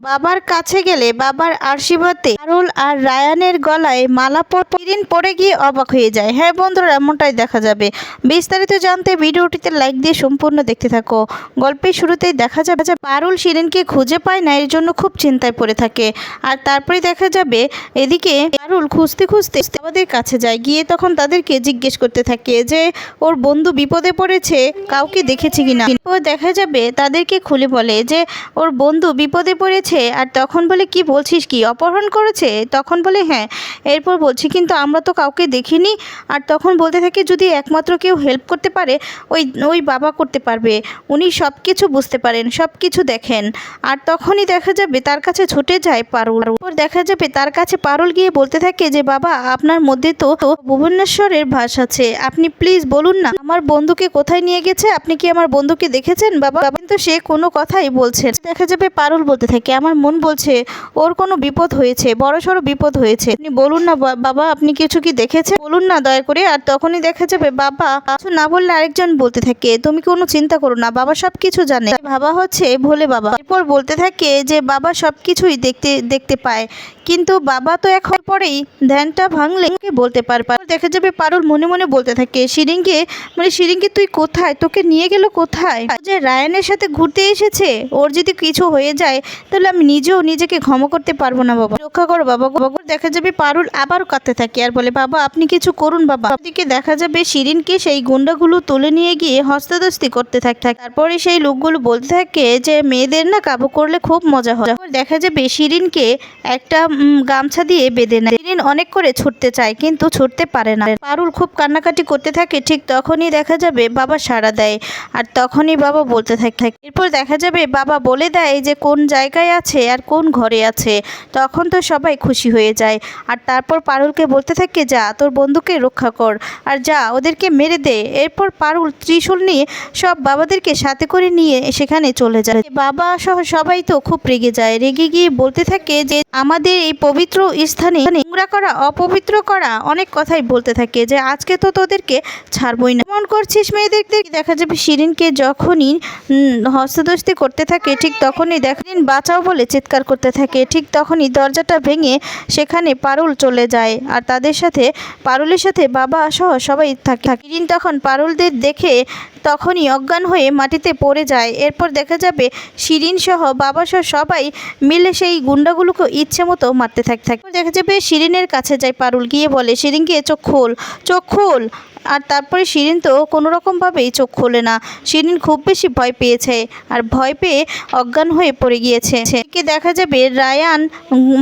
বাবার কাছে গেলে বাবার আশীর্বাদে পারুল আর রায়ানের গলায় মালা পরিন পড়ে গিয়ে অবাক হয়ে যায়। হ্যাঁ বন্ধুরা, এমনটাই দেখা যাবে। বিস্তারিত জানতে ভিডিওটিতে লাইক দিয়ে সম্পূর্ণ দেখতে থাকো। গল্পের শুরুতেই দেখা যাবে যে পারুল শিরিনকে খুঁজে পায় না, এর জন্য খুব চিন্তায় পড়ে থাকে। আর তারপরে দেখা যাবে এদিকে পারুল খুঁজতে খুঁজতে আমাদের কাছে যায়। গিয়ে তখন তাদেরকে জিজ্ঞেস করতে থাকে যে, ওর বন্ধু বিপদে পড়েছে, কাউকে দেখেছে কিনা? দেখা যাবে তাদেরকে খুলে বলে যে, ওর বন্ধু বিপদে পড়েছে আর তখন বলে, কি বলছিস কি? অপহরণ করেছে? তখন বলে হ্যাঁ। এরপর বলছি, কিন্তু আমরা তো কাউকে দেখিনি। আর তখন বলতে থাকে, যদি একমাত্র কেউ হেল্প করতে পারে, ওই ওই বাবা করতে পারবে। উনি সব কিছু বুঝতে পারেন সব কিছু দেখেন। আর তখনই দেখা যাবে, তার কাছে ছুটে যায় পারুল। ওর দেখা যাবে, তার কাছে পারুল গিয়ে বলতে থাকে যে, বাবা, আপনার মধ্যে তো ভুবনেশ্বরের ভাষ আছে। আপনি প্লিজ বলুন না, আমার বন্ধুকে কোথায় নিয়ে গেছে? আপনি কি আমার বন্ধুকে দেখেছেন? বাবা, কিন্তু সে কোনো কথাই বলছেন দেখা যাবে, পারুল বলতে থাকে আমার মন বলছে, ওর কোনো বিপদ হয়েছে বড় সড়ো বিপদ হয়েছে। আপনি বলুন না বাবা, আপনি কিছু কি দেখেছেন? বলুন না, দয়া করে, আর তখনই দেখা যাবে, বাবা। কিছু না বললে আরেকজন বলতে থাকে, তুমি কোনো চিন্তা করো না, বাবা সব কিছু জানে বাবা হচ্ছে, ভোলে বাবা। এরপর বলতে থাকে যে, বাবা সব কিছুই দেখতে দেখতে পায়। কিন্তু বাবা তো এখন পরেই ধ্যানটা ভাঙলে বলতে পারবে। দেখা যাবে, পারুল মনে মনে বলতে থাকে শিরিংকে মানে শিরিংকে তুই কোথায়? তোকে নিয়ে গেল কোথায়? যে রায়ানের সাথে ঘুরতে এসেছে, ওর যদি কিছু হয়ে যায়, তাহলে আমি নিজেও নিজেকে ক্ষম করতে পারব না, বাবা। রক্ষা করো, বাবা। বাবা দেখা যাবে, পারুল আবারও কাঁদতে থাকে। আর বলে, বাবা, আপনি কিছু করুন, বাবা। দিকে দেখা যাবে, শিরিনকে সেই গুন্ডাগুলো তুলে নিয়ে গিয়ে হস্তাদস্তি করতে থাকে। তারপরে সেই লোকগুলো বলতে থাকে যে, মেয়েদের না কাবু করলে খুব মজা হয়। দেখা যাবে, শিরিনকে একটা গামছা দিয়ে বেঁধে নেয়। শিরিন অনেক করে ছুটতে চায়, কিন্তু ছুটতে পারে না। পারুল খুব কান্নাকাটি করতে থাকে, ঠিক তখনই দেখা যাবে, বাবা সাড়া দেয়। আর তখনই বাবা বলতে থাকে। এরপর দেখা যাবে, বাবা বলে দেয় যে, কোন জায়গায় আছে আর কোন ঘরে আছে? তখন তো সবাই খুশি হয়ে যায়। আর তারপর পারুলকে বলতে থাকে, যা, তোর বন্ধুকে রক্ষা কর। আর যা, ওদেরকে মেরে দে। এরপর পারুল ত্রিশূল নিয়ে সব বাবাদেরকে সাথে করে নিয়ে সেখানে চলে যায়। বাবা সহ সবাই তো খুব রেগে যায়। রেগে গিয়ে বলতে থাকে যে, আমাদের এই পবিত্র স্থানে নোংরা করা, অপবিত্র করা অনেক কথাই বলতে থাকে যে, আজকে তো তোদেরকে ছাড়বই না। মন করছিস মেয়েদেরকে দেখা। যাবে শিরিনকে যখনই হস্তদস্তি করতে থাকে, ঠিক তখনই দেখেন বাঁচাও বলে চিৎকার করতে থাকে। ঠিক তখনই দরজাটা ভেঙে সেখানে পারুল চলে যায় আর তাদের সাথে, পারুলের সাথে বাবা সহ সবাই থাকে। শিরিন তখন পারুলদের দেখে তখনই অজ্ঞান হয়ে মাটিতে পড়ে যায়। এরপর দেখা যাবে শিরিন সহ বাবা সহ সবাই মিলে সেই গুন্ডাগুলোকে ইচ্ছে মতো মারতে থাকে। দেখা যাবে শিরিনের কাছে যায় পারুল। গিয়ে বলে, শিরিনকে চোখ খোল চোখ খোল। আর তারপরে শিরিন তো কোনো রকমভাবেই চোখ খোলে না। শিরিন খুব বেশি ভয় পেয়েছে আর ভয় পেয়ে অজ্ঞান হয়ে পড়ে গিয়েছে। এদিকে দেখা যাবে রায়ান,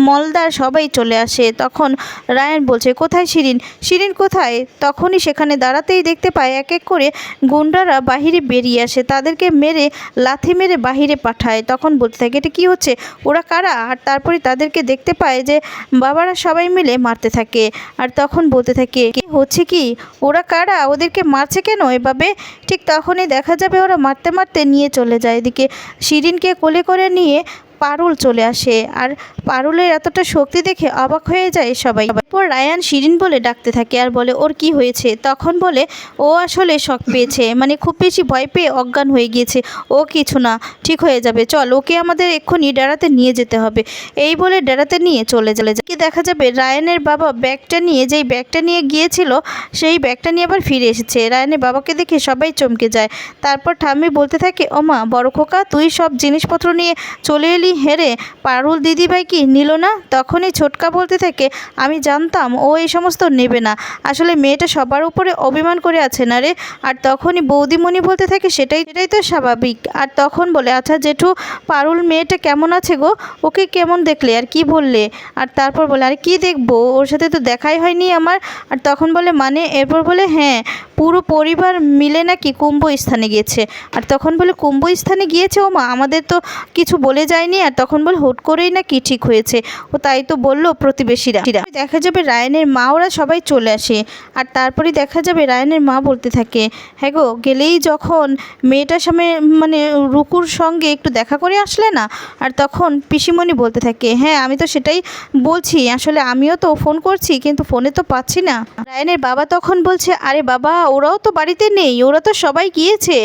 মলদার সবাই চলে আসে। তখন রায়ান বলছে, কোথায় শিরিন? শিরিন কোথায়? তখনই সেখানে দাঁড়াতেই দেখতে পায় এক এক করে গুন্ডারা বাহিরে বেরিয়ে আসে। তাদেরকে মেরে, লাথি মেরে বাহিরে পাঠায়। তখন বলতে থাকে, এটা কী হচ্ছে? ওরা কারা? আর তারপরে তাদেরকে দেখতে পায় যে বাবারা সবাই মিলে মারতে থাকে। আর তখন বলতে থাকে কি হচ্ছে কি? ওরা কারা? ওদেরকে মারছে কেন? এভাবে ঠিক তখনই দেখা যাবে ওরা মারতে মারতে নিয়ে চলে যায়। এদিকে শিরিনকে কোলে করে নিয়ে পারুল চলে আসে। আর পারুলের এতটা শক্তি দেখে অবাক হয়ে যায় সবাই। তারপর রায়ান শিরিন বলে ডাকতে থাকে আর বলে, ওর কি হয়েছে? তখন বলে, ও আসলে শখ পেয়েছে মানে খুব বেশি ভয় পেয়ে অজ্ঞান হয়ে গিয়েছে। ও কিছু না, ঠিক হয়ে যাবে, চল, ওকে আমাদের এক্ষুনি ডেরাতে নিয়ে যেতে হবে। এই বলে ডেরাতে নিয়ে চলে চলে যায়। কি দেখা যাবে, রায়ানের বাবা ব্যাগটা নিয়ে, যেই ব্যাগটা নিয়ে গিয়েছিল, সেই ব্যাগটা নিয়ে আবার ফিরে এসেছে। রায়ানের বাবাকে দেখে সবাই চমকে যায়। তারপর ঠাম্মি বলতে থাকে, ওমা, বড় খোকা, তুই সব জিনিসপত্র নিয়ে চলে এলি হেরে পারুল দিদিভাই কি নিল না? তখনই ছোটকা বলতে থাকে, আমি জানতাম ও এই সমস্ত নেবে না। আসলে মেয়েটা সবার উপরে অভিমান করে আছে না রে? আর তখনই বৌদিমণি বলতে থাকে, সেটাই সেটাই তো স্বাভাবিক। আর তখন বলে আচ্ছা জেঠু, পারুল মেয়েটা কেমন আছে গো? ওকে কেমন দেখলে? আর কি বললে? আর তারপর বলে, আর কি দেখব? ওর সাথে তো দেখাই হয়নি আমার। আর তখন বলে মানে? এরপর বলে হ্যাঁ পুরো পরিবার মিলে নাকি কুম্ভ স্থানে গিয়েছে। আর তখন বলে, কুম্ভ স্থানে গিয়েছে ও মা আমাদের তো কিছু বলে যায়নি। আর তখন বলে, হুট করেই নাকি ঠিক হয়েছে। ও তাই তো বলল প্রতিবেশীরা। দেখা যাবে রায়নের মা, ওরা সবাই চলে আসে। আর তারপরে দেখা যাবে রায়নের মা বলতে থাকে হ্যাঁ গো, গেলেই যখন মেয়েটার সামনে মানে রুকুর সঙ্গে একটু দেখা করে আসলে না? আর তখন পিসিমণি বলতে থাকে হ্যাঁ আমি তো সেটাই বলছি। আসলে আমিও তো ফোন করছি, কিন্তু ফোনে তো পাচ্ছি না। রায়নের বাবা তখন বলছে, আরে বাবা, ওরাও তো বাড়িতে নেই, ওরা তো সবাই গিয়েছে।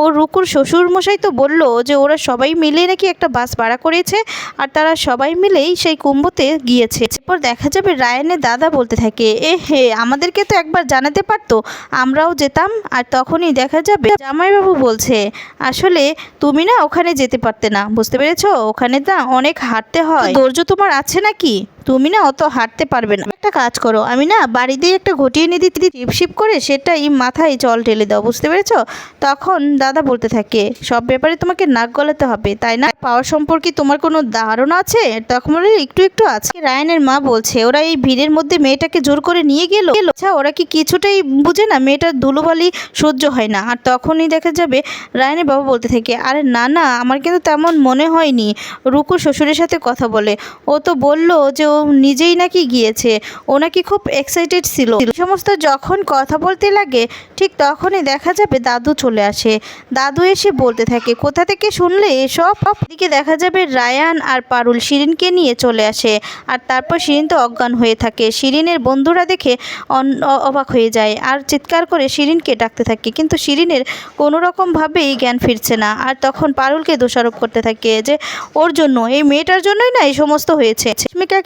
ও রুকুর শ্বশুর মশাই তো বলল যে, ওরা সবাই মিলে নাকি একটা বাস ভাড়া করেছে, আর তারা সবাই মিলেই সেই কুম্ভতে গিয়েছে। এরপর দেখা যাবে রায়নের দাদা বলতে থাকে এ হে, আমাদেরকে তো একবার জানাতে পারতো, আমরাও যেতাম, আর তখনই দেখা যাবে জামাইবাবু বলছে, আসলে তুমি না ওখানে যেতে পারতে না, বুঝতে পেরেছ? ওখানে না অনেক হাঁটতে হয়। ধৈর্য তোমার আছে নাকি? তুমি না অত হাঁটতে পারবে না। একটা কাজ করো, আমি না বাড়িতেই একটা ঘটিয়ে নিয়ে দিতে টিপশিপ করে সেটাই মাথায় জল ঢেলে দাও, বুঝতে পেরেছ? তখন দাদা বলতে থাকে, সব ব্যাপারে তোমাকে নাক গলাতে হবে, তাই না? পাওয়ার সম্পর্কে তোমার কোনো ধারণা আছে? তখন একটু একটু আছে। রায়নের মা বলছে, ওরা এই ভিড়ের মধ্যে মেয়েটাকে জোর করে নিয়ে গেল। আচ্ছা ওরা কি কিছুটাই বুঝে না মেয়েটার ধুলোবালি সহ্য হয় না। আর তখনই দেখা যাবে, রায়নের বাবা বলতে থাকে, আরে না না, আমার কিন্তু তেমন মনে হয়নি। রুকু শ্বশুরের সাথে কথা বলে। ও তো বলল যে, ও নিজেই নাকি গিয়েছে। ও নাকি খুব এক্সাইটেড ছিল। সমস্ত যখন কথা বলতে লাগে, ঠিক তখনই দেখা যাবে দাদু চলে আসে। দাদু এসে বলতে থাকে, কোথা থেকে শুনলে এসব? দিকে দেখা যাবে রায়ান আর পারুল শিরিনকে নিয়ে চলে আসে। আর তারপর শিরিন তো অজ্ঞান হয়ে থাকে। শিরিনের বন্ধুরা দেখে অবাক হয়ে যায় আর চিৎকার করে শিরিনকে ডাকতে থাকে। কিন্তু শিরিনের কোনো রকমভাবেই জ্ঞান ফিরছে না। আর তখন পারুলকে দোষারোপ করতে থাকে যে, ওর জন্য, এই মেয়েটার জন্যই না এই সমস্ত হয়েছে?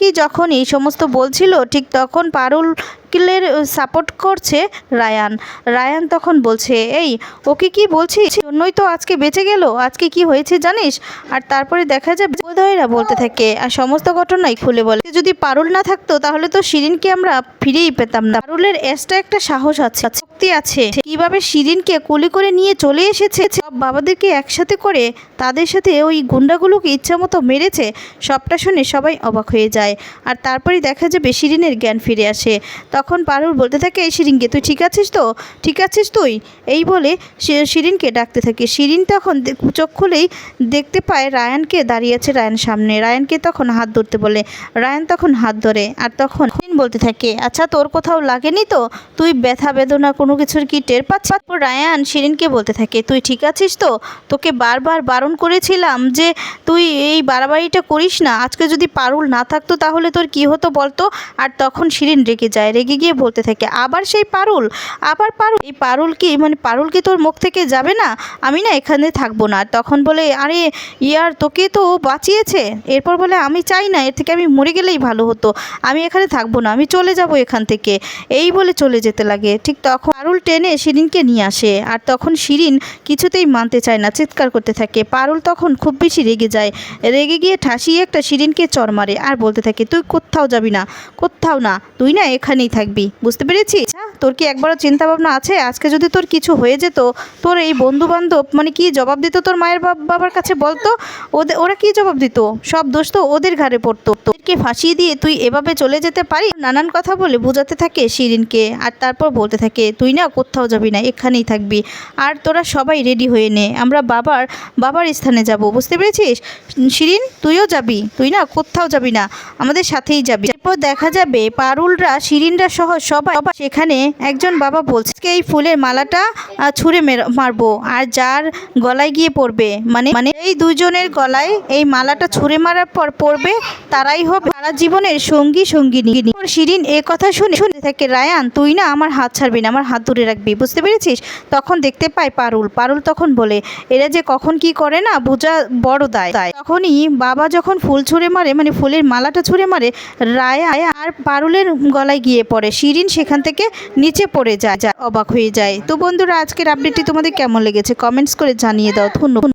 কি যখন এই সমস্ত বলছিল ঠিক তখন পারুল কিলের সাপোর্ট করছে রায়ান। রায়ান তখন বলছে, এই, ওকে কি বলছিস? জন্যই তো আজকে বেঁচে গেল। আজকে কি হয়েছে জানিস? আর তারপরে দেখা যাবে বোধহয়রা বলতে থাকে, আর সমস্ত ঘটনাই খুলে বলে। যদি পারুল না থাকতো, তাহলে তো শিরিনকে আমরা ফিরেই পেতাম না। পারুলের এক্সট্রা একটা সাহস আছে, শক্তি আছে। কীভাবে শিরিনকে কুলি করে নিয়ে চলে এসেছে, সব বাবাদেরকে একসাথে করে তাদের সাথে ওই গুন্ডাগুলোকে ইচ্ছা মতো মেরেছে, সবটা শুনে সবাই অবাক হয়ে যায়। আর তারপরে দেখা যাবে শিরিনের জ্ঞান ফিরে আসে। তখন পারুল বলতে থাকে, এই শিরিনকে, তুই ঠিক আছিস তো? ঠিক আছিস তুই? এই বলে শি- শিরিনকে ডাকতে থাকে। শিরিন তখন চোখ খুলেই দেখতে পায় রায়ানকে দাঁড়িয়ে আছে রায়ান সামনে। রায়ানকে তখন হাত ধরতে বলে। রায়ান তখন হাত ধরে আর তখন বলতে থাকে আচ্ছা তোর কোথাও লাগেনি তো? তুই ব্যথা বেদনা কোনো কিছুর কি টের পাচ্ছিস রায়ান শিরিনকে বলতে থাকে, তুই ঠিক আছিস তো? তোকে বারবার বারণ করেছিলাম যে তুই এই বাড়াবাড়িটা করিস না। আজকে যদি পারুল না থাকতো তাহলে তোর কি হতো বলতো? আর তখন শিরিন রেগে যায়। রেগে গিয়ে বলতে থাকে, আবার সেই পারুল? আবার পারুল? এই পারুল কি মানে পারুল কি তোর মুখ থেকে যাবে না? আমি না এখানে থাকব না। তখন বলে, আরে ইয়ার, তোকে তো বাঁচিয়েছে। এরপর বলে, আমি চাই না, এর থেকে আমি মরে গেলেই ভালো হতো। আমি এখানে থাকব না, আমি চলে যাব এখান থেকে। এই বলে চলে যেতে লাগে। ঠিক তখন পারুল টেনে শিরিনকে নিয়ে আসে, আর তখন শিরিন কিছুতেই মানতে চায় না, চিৎকার করতে থাকে। পারুল তখন খুব বেশি রেগে যায়। রেগে গিয়ে ঠাসিয়ে একটা শিরিনকে চর মারে, আর বলতে থাকে, তুই কোথাও যাবি না, কোথাও না, তুই না এখানেই থাকবি বুঝতে পেরেছিস? তোর কি একবারও চিন্তা ভাবনা আছে? আজকে যদি তোর কিছু হয়ে যেত, তোর এই বন্ধু বান্ধব মানে কি জবাব দিত তোর মায়ের বাব- বাবার কাছে বলতো? ওদের ওরা কি জবাব দিত? সব দোষ তো ওদের ঘাড়ে পড়তো। তোদেরকে ফাঁসিয়ে দিয়ে তুই এভাবে চলে যেতে পারি নানান কথা বলে বোঝাতে থাকে শিরিনকে। আর তারপর বলতে থাকে, তুই না কোথাও যাবি না, এখানেই থাকবি। আর তোরা সবাই রেডি হয়ে নে। আমরা বাবার বাবার স্থানে যাব। বুঝতে পেরেছিস? শিরিন, তুইও যাবি? তুই না কোথাও যাবি না। আমাদের সাথেই যাবি। এরপর দেখা যাবে পারুলরা, শিরিনরা সহ সবাই সেখানে একজন বাবা বলছে, "আজকে এই ফুলের মালাটা ছুঁড়ে মের- মারবো, আর যার গলায় গিয়ে পড়বে। মানে মানে এই দুজনের গলায় এই মালাটা ছুঁড়ে মারার পর পড়বে, তারাই হবে সারা জীবনের সঙ্গী, সঙ্গিনী। শিরিন এ কথা শুনে শুনে থাকে, রায়ান, তুই না আমার হাত ছাড়বি না, আমার হাত ধরে রাখবি। বুঝতে পেরেছিস? তখন দেখতে পায় পারুল। পারুল তখন বলে, এরা যে কখন কি করে না, বোঝা বড় দায়। দায়। তখনই বাবা যখন ফুল ছুঁড়ে মারে মানে ফুলের মালাটা ছুঁড়ে মারে রায়া আর পারুলের গলায় গিয়ে পড়ে। শিরিন সেখান থেকে নিচে পড়ে যায় অবাক হয়ে যায়। তো বন্ধুরা, আজকের আপডেটটি তোমাদের কেমন লেগেছে? কমেন্টস করে জানিয়ে দাও। ধন্যবাদ।